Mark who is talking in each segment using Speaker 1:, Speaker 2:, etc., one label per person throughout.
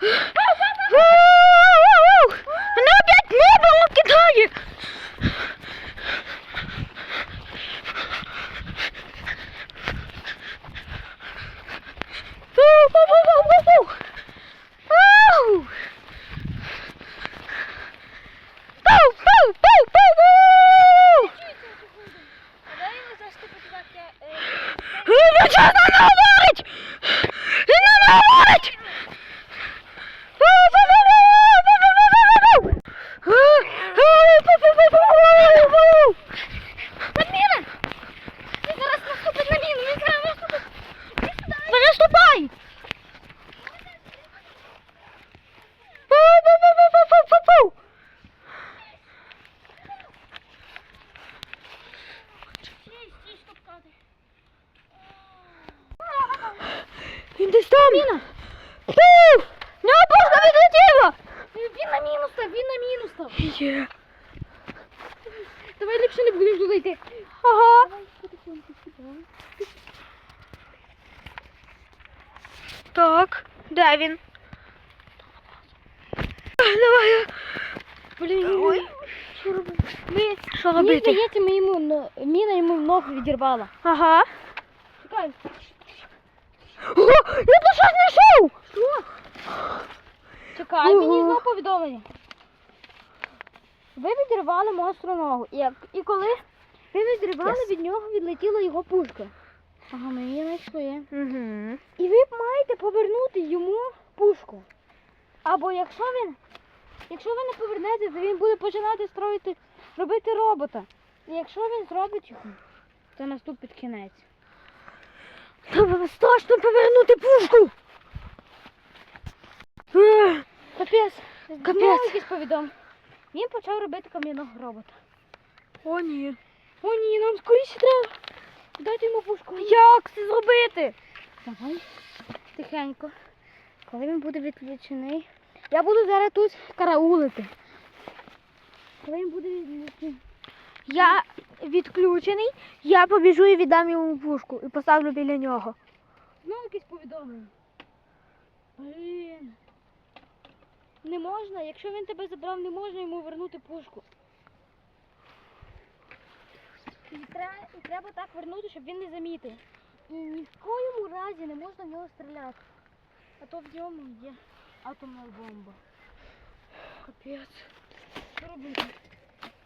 Speaker 1: Мене опять небо кидає. Ву-ву-ву-ву-ву. Ау! Пау-пау-пау-пау-ву! Він що на мене говорить? Він на мене говорить! Адміна! Він зараз наступить на міну, він зараз наступить! Переступай! Пу-пу-пу-пу-пу-пу-пу! Він десь там. Міна. Пу! Не опушка відлетіла.
Speaker 2: Він на мінус став, він на мінус став.
Speaker 1: Є.
Speaker 2: Давай ліпше не будемо туди йти.
Speaker 1: Ага. Так, де він? Давай.
Speaker 2: Блін,
Speaker 1: Ой.
Speaker 2: що робити? Ми,
Speaker 1: Що
Speaker 2: мені
Speaker 1: робити?
Speaker 2: здається, ми йому, но- міна йому ногу відірвала.
Speaker 1: Ага.
Speaker 2: Чекай.
Speaker 1: О, я тут щось знайшов.
Speaker 2: Що? Чекай, мені
Speaker 1: Ого.
Speaker 2: знову повідомлення. Ви відірвали монстру ногу. І, як, і коли ви відірвали, від нього відлетіла його пушка. Ага, ми її знайшли.
Speaker 1: Угу.
Speaker 2: І ви маєте повернути йому пушку. Або якщо він, якщо ви не повернете, то він буде починати строїти, робити робота. І якщо він зробить його, то наступить кінець.
Speaker 1: Треба страшно повернути пушку.
Speaker 2: Капець,
Speaker 1: Капець.
Speaker 2: знову якийсь повідом. Він почав робити кам'яного робота.
Speaker 1: О, ні.
Speaker 2: О ні, нам скоріше треба. Дайте йому пушку.
Speaker 1: Як це зробити?
Speaker 2: Давай. Тихенько. Коли він буде відключений. Я буду зараз тут караулити. Коли він буде відключений.
Speaker 1: Я відключений, я побіжу і віддам йому пушку і поставлю біля нього.
Speaker 2: Знову якесь повідомлення. Блін. Не можна, якщо він тебе забрав, не можна йому вернути пушку. І треба, і треба так вернути, щоб він не замітив. І ні в коєму разі не можна в нього стріляти. А то в ньому є атомна бомба.
Speaker 1: Капець.
Speaker 2: Що робити?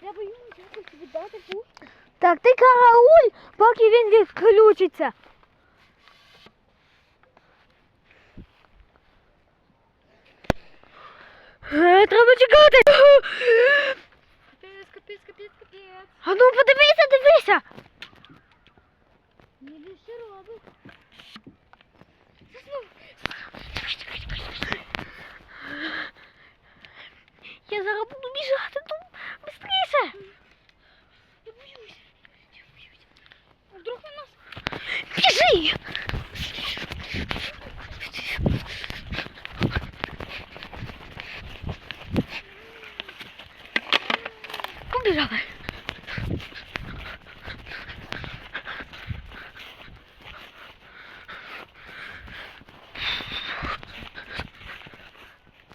Speaker 2: Треба йому якось віддати пушку.
Speaker 1: Так, ти карауль, поки він відключиться. Е, Треба чекати.
Speaker 2: Капець, капець, капець, капець.
Speaker 1: А ну подивися, дивися.
Speaker 2: Він що робить?
Speaker 1: Я зараз буду біжати тут. Быстріше.
Speaker 2: Я боюсь. Я боюсь. А вдруг на нас
Speaker 1: Біжи. Побіжали.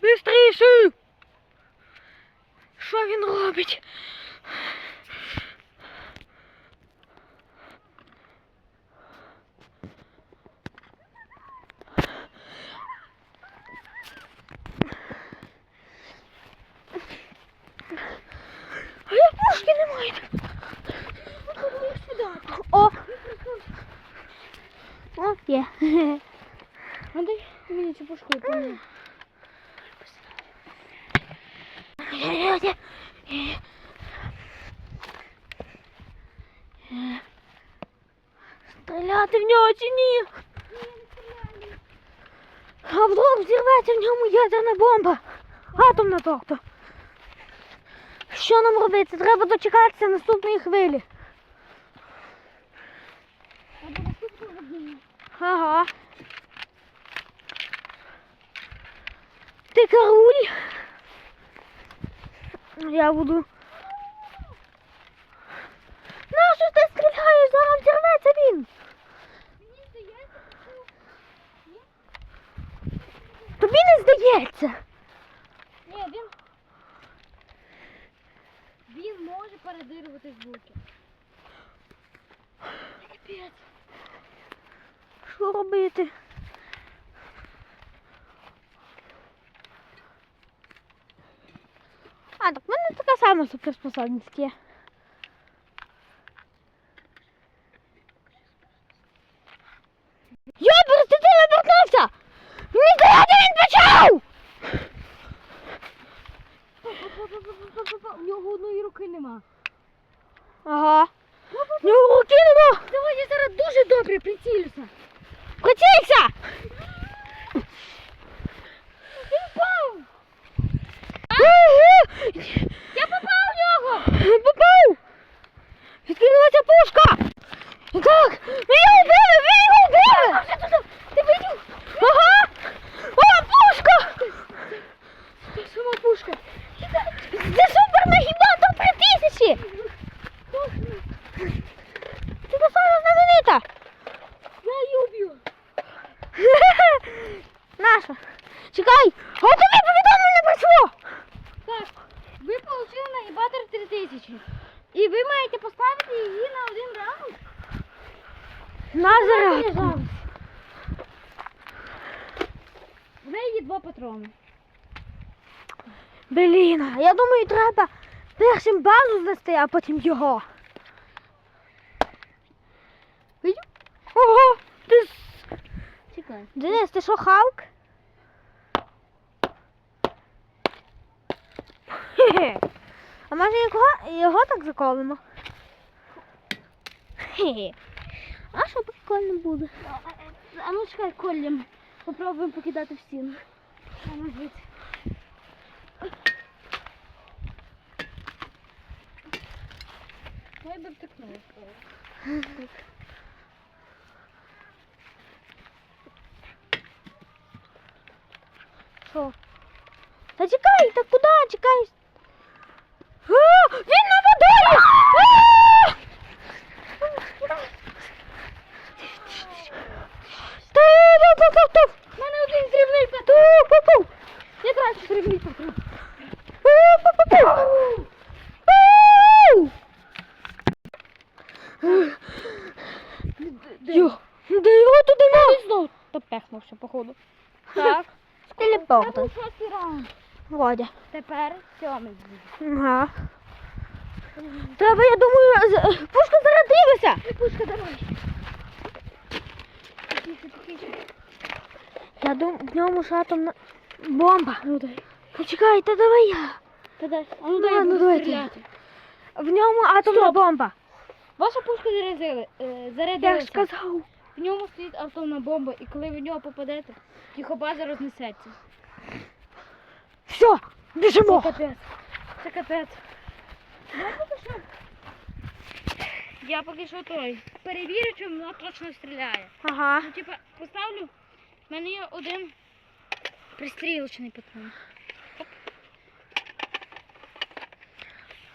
Speaker 1: Бистріше! Що він робить? А я пушки немає. О! О, є.
Speaker 2: А дай мені цю пушку помню.
Speaker 1: Стріляти в нього чи ні? А вдруг зірветься в ньому ядерна бомба. Атомна тобто. Що нам робити? Треба дочекатися наступної хвилі. Ага. Ти каруль. Я буду. Нащо ти стріляєш? Зараз взірветься він.
Speaker 2: Мені здається, що
Speaker 1: То Тобі не здається.
Speaker 2: Ні, він. Він може передирувати звуки. Капець.
Speaker 1: Що робити? А, так в мене така сама суперспособність є. Йобер, ти телепортнувся! Мені здається, він почав!
Speaker 2: Па-па-па-па-па-па-па. У нього одної руки нема.
Speaker 1: Ага. В нього руки нема!
Speaker 2: Давай я зараз дуже добре прицілюся.
Speaker 1: Прицілься!
Speaker 2: Він впав! Я попав в нього!
Speaker 1: Попав! Відкинулася пушка! Так! Ви його вбили! Ви його вбили!
Speaker 2: Ти видів?
Speaker 1: Ага! О, пушка!
Speaker 2: Це сама пушка.
Speaker 1: Це супер нагібатор три тисячі! Це та сама знаменита!
Speaker 2: Я її уб'ю.
Speaker 1: Наша! Чекай! Готові повідомлення прийшло!
Speaker 2: Так, ви отримали наїбатор 3000. І ви маєте поставити її на один раунд.
Speaker 1: На зарядку!
Speaker 2: В неї є два патрони.
Speaker 1: Блін, я думаю, треба першим базу знести, а потім його. Ого! Ти...
Speaker 2: Чекай.
Speaker 1: Денис, ти що, Халк? Хе-хе. А може його, його так заколимо? Хе-хе. А що прикольно буде?
Speaker 2: А, ну чекай, колем. Попробуємо покидати в стіну. А ну звідси. Ой, би втекнула.
Speaker 1: Що? Та чекай, та куди чекай? А, він на водорі!
Speaker 2: У мене один дрібний патрон. Я краще дрібний патрон.
Speaker 1: Де його туди ма?
Speaker 2: знов допехнувся, походу. Так. Це шостий раунд.
Speaker 1: Водя.
Speaker 2: Тепер сьомий.
Speaker 1: Ага. Треба, я думаю, з- пушка зарядилася.
Speaker 2: Пушка, давай. Тихіше, тихіше.
Speaker 1: Я думаю, в ньому ж атомна бомба.
Speaker 2: Ну дай.
Speaker 1: Почекай, та давай я.
Speaker 2: Та дай. А ну
Speaker 1: Ну,
Speaker 2: дай я
Speaker 1: ладно,
Speaker 2: буду
Speaker 1: давайте.
Speaker 2: стріляти.
Speaker 1: В ньому атомна
Speaker 2: Стоп.
Speaker 1: бомба.
Speaker 2: Ваша пушка зарядили, е,
Speaker 1: Я ж
Speaker 2: зарядилася.
Speaker 1: сказав.
Speaker 2: В ньому стоїть атомна бомба, і коли ви в нього попадете, його база рознесеться.
Speaker 1: Все, біжимо.
Speaker 2: Це капець. Це капець. Я поки що. Той. Перевірю, чи воно точно стріляє.
Speaker 1: Ага.
Speaker 2: Ну, типа, поставлю. В мене є один пристрілочний патрон.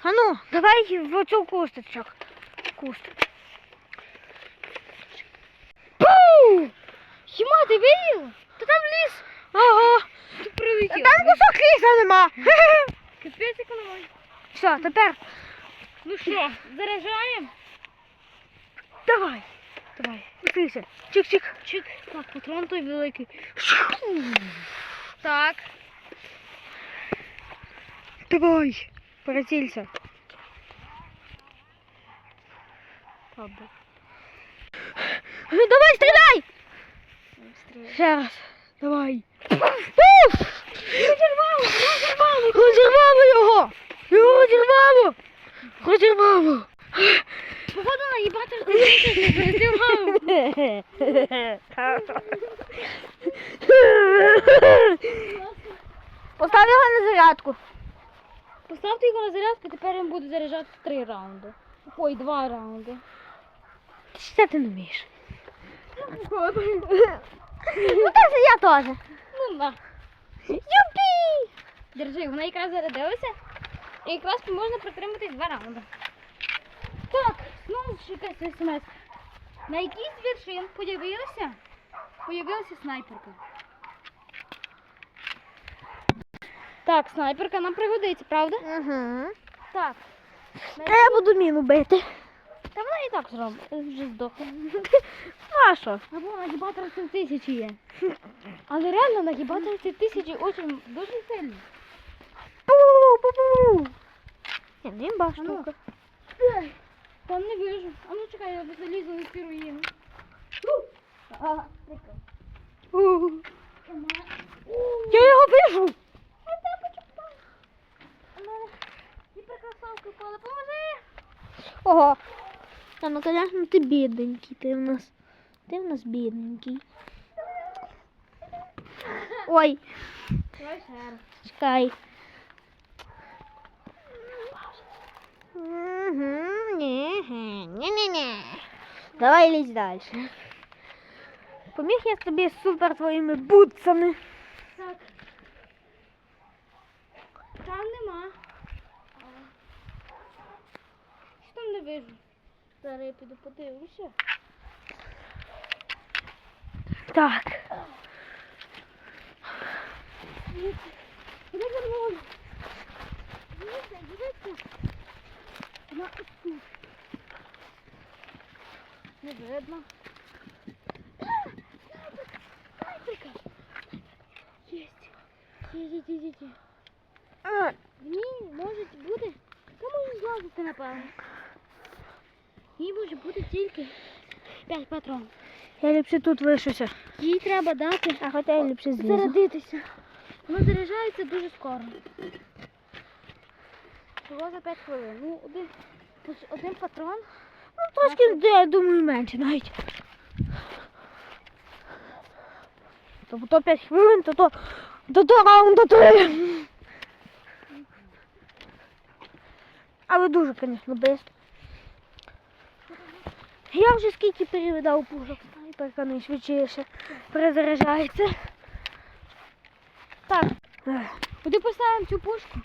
Speaker 1: А ну, давай в оцю кусточок. Куст. Пу!
Speaker 2: Хіма, ти видів?
Speaker 1: Та там ліс. Ага.
Speaker 2: Ти
Speaker 1: Та там кусок ліса нема.
Speaker 2: Капець економить.
Speaker 1: Все, тепер
Speaker 2: Ну що, заряджаємо?
Speaker 1: давай. Давай. Тише. Чик-чик.
Speaker 2: Чик. Так, патрон той великий. Так.
Speaker 1: Давай. Прицілься.
Speaker 2: Добре.
Speaker 1: Ну, Давай, стріляй! Ще раз. Давай.
Speaker 2: Розірвало
Speaker 1: його! Його розірвало! Розірвало!
Speaker 2: Походу наїбати розірвало.
Speaker 1: Постав його на зарядку.
Speaker 2: Поставте його на зарядку, тепер він буде заряджати три раунди. Ой, два раунди.
Speaker 1: Що ти не вмієш? Ну так я теж.
Speaker 2: На.
Speaker 1: Юпі!
Speaker 2: Держи, вона якраз зарядилася. І якраз можна протриматись два раунди. Так, знову якась смс. На якійсь вершин появилася, появилася снайперка. Так, снайперка нам пригодиться, правда?
Speaker 1: Угу.
Speaker 2: Так.
Speaker 1: А я буду міну бити.
Speaker 2: Та вона і так зробить. Вже здохла.
Speaker 1: А що?
Speaker 2: Або нагибатор 30 тисяч є. Але реально нагибатор 30 тисяч очень дуже сильно.
Speaker 1: Пу-пу-пу. Ні,
Speaker 2: ну.
Speaker 1: штука.
Speaker 2: Там не вижу. А ну чекай, я залізу на керуємо. А, прикол.
Speaker 1: У. Я його вижу.
Speaker 2: Гіперкрасовка впала, поможи!
Speaker 1: Ого. Та ну, конечно, ти бідненький, ти в нас. Ти в нас бідненький. Ой, чекай. Ні. Давай лізь далі. Поміг я тобі супер твоїми бутсами.
Speaker 2: Так. Там нема. Що там не вижу? Зараз я піду подивлюся.
Speaker 1: Так.
Speaker 2: Дивіться, дивіться. Вона тут. Не видно. Снайперка. Єсть. Є, є, є, є, є.
Speaker 1: А,
Speaker 2: В ній може бути. Та може злазити, напевно. В ній може бути тільки 5 патронів.
Speaker 1: Я ліпше тут лишуся.
Speaker 2: Їй треба дати
Speaker 1: А хоча я ліпше злізу.
Speaker 2: зарядитися. Вона заряджається дуже скоро. Всього за 5 хвилин. Ну, один, один патрон.
Speaker 1: Ну, трошки, я думаю, менше навіть. Тобто то 5 хвилин, то то до то раунда 3. Але дуже, звісно, швидко. Я вже скільки перевідав пушок, снайперка найшвидше перезаряджається. Так.
Speaker 2: Куди поставимо цю пушку?